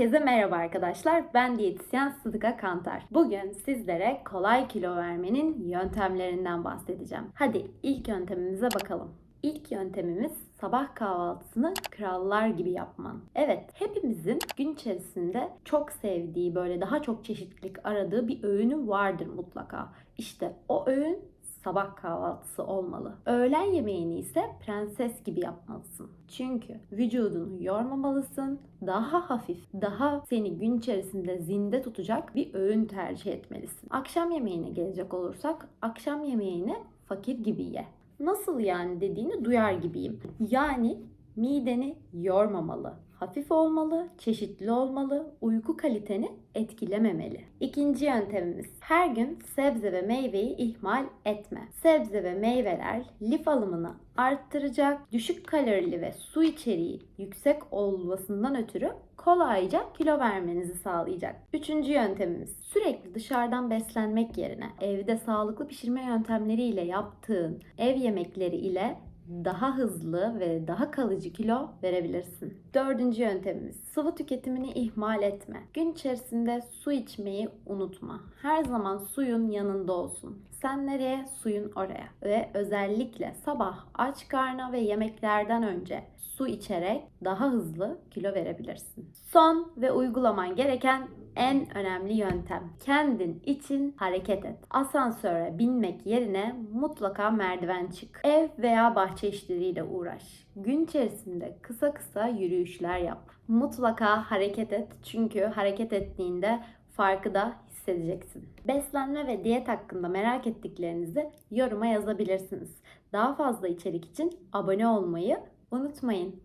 Herkese merhaba arkadaşlar. Ben diyetisyen Sıdıka Kantar. Bugün sizlere kolay kilo vermenin yöntemlerinden bahsedeceğim. Hadi ilk yöntemimize bakalım. İlk yöntemimiz sabah kahvaltısını krallar gibi yapman. Evet, hepimizin gün içerisinde çok sevdiği, böyle daha çok çeşitlilik aradığı bir öğünü vardır mutlaka. İşte o öğün sabah kahvaltısı olmalı. Öğlen yemeğini ise prenses gibi yapmalısın. Çünkü vücudunu yormamalısın. Daha hafif, daha seni gün içerisinde zinde tutacak bir öğün tercih etmelisin. Akşam yemeğine gelecek olursak, akşam yemeğini fakir gibi ye. Nasıl yani dediğini duyar gibiyim. Yani mideni yormamalı. Hafif olmalı, çeşitli olmalı, uyku kaliteni etkilememeli. İkinci yöntemimiz her gün sebze ve meyveyi ihmal etme. Sebze ve meyveler lif alımını arttıracak, düşük kalorili ve su içeriği yüksek olmasından ötürü kolayca kilo vermenizi sağlayacak. Üçüncü yöntemimiz sürekli dışarıdan beslenmek yerine evde sağlıklı pişirme yöntemleriyle yaptığın ev yemekleri ile daha hızlı ve daha kalıcı kilo verebilirsin. Dördüncü yöntemimiz sıvı tüketimini ihmal etme. Gün içerisinde su içmeyi unutma. Her zaman suyun yanında olsun. Sen nereye? Suyun oraya. Ve özellikle sabah aç karna ve yemeklerden önce su içerek daha hızlı kilo verebilirsin. Son ve uygulaman gereken en önemli yöntem. Kendin için hareket et. Asansöre binmek yerine mutlaka merdiven çık. Ev veya bahçe işleriyle uğraş. Gün içerisinde kısa kısa yürüyüşler yap. Mutlaka hareket et çünkü hareket ettiğinde farkı da hissedeceksin. Beslenme ve diyet hakkında merak ettiklerinizi yoruma yazabilirsiniz. Daha fazla içerik için abone olmayı unutmayın.